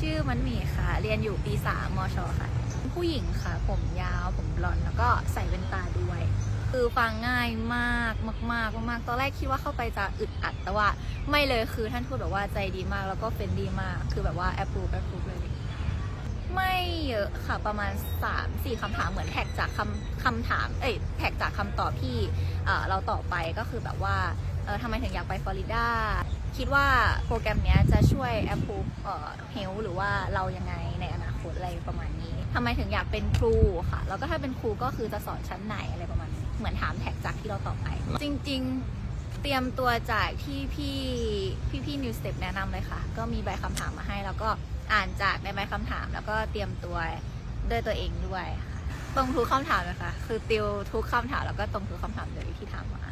ชื่อมันหมีค่ะ เรียนอยู่ปีสามมชค่ะ ผู้หญิงค่ะ ผมยาวผมบลอนด์แล้วก็ใส่แว่นตาด้วย คือฟังง่ายมากมากมากมากๆตอนแรกคิดว่าเข้าไปจะอึดอัด แต่ว่าไม่เลยคือท่านทูตแบบว่าใจดีมากแล้วก็เฟรนดีมาก คือแบบว่าแอปพูแอปพูเลยไม่เยอะค่ะประมาณ 3 4คำถามเหมือนแท็กจากคำคำถามเอ้ยแท็กจากคำตอบที่เราตอบไปก็คือแบบว่า เออทำไมถึงอยากไปฟลอริดาคิดว่าโปรแกรมเนี้ยจะช่วยแอปพูเอ่อเฮลหรือว่าเรายังไงในอนาคตอะไรประมาณนี้ทำไมถึงอยากเป็นครูค่ะ แล้วก็ถ้าเป็นครูก็คือจะสอนชั้นไหนอะไรประมาณนี้เหมือนถามแท็กจากที่เราตอบไป จริง ๆ เตรียมตัวจากที่พี่พี่พี่นิวสเต็ปแนะนำเลยค่ะ ก็มีใบคำถามมาให้ แล้วก็อ่านจากในใบคำถาม แล้วก็เตรียมตัวด้วยตัวเองด้วยค่ะตรงทุกคำถามเลยค่ะ คือติวทุกคำถามแล้วก็ตรงทุกคำถามเลยที่ถามมา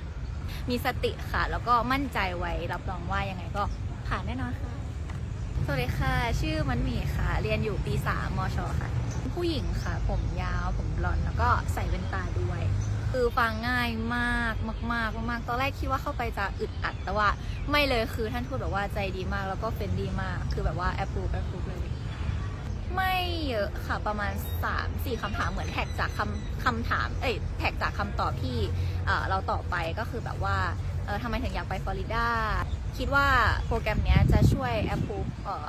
มีสติค่ะ แล้วก็มั่นใจไว้รับรองว่ายังไงก็ผ่านแน่นอนค่ะ สวัสดีค่ะ ชื่อมันมีค่ะ เรียนอยู่ปีสามมชค่ะ ผู้หญิงค่ะ ผมยาว ผมบลอนด์แล้วก็ใส่แว่นตาด้วย คือฟังง่ายมากมากมากมากๆตอนแรกคิดว่าเข้าไปจะอึดอัดแต่ว่า ไม่เลยคือท่านทูตแบบว่าใจดีมาก แล้วก็เฟรนดีมาก คือแบบว่าแอปพูแอปพูเลย เยอะค่ะประมาณ 3 4คำถามเหมือนแท็กจากคำคำถามเอ้ยแท็กจากคำตอบที่เราตอบไปก็คือแบบว่าทำไมถึงอยากไปฟลอริดาคิดว่าโปรแกรมนี้จะช่วยแอปพูเอ่อ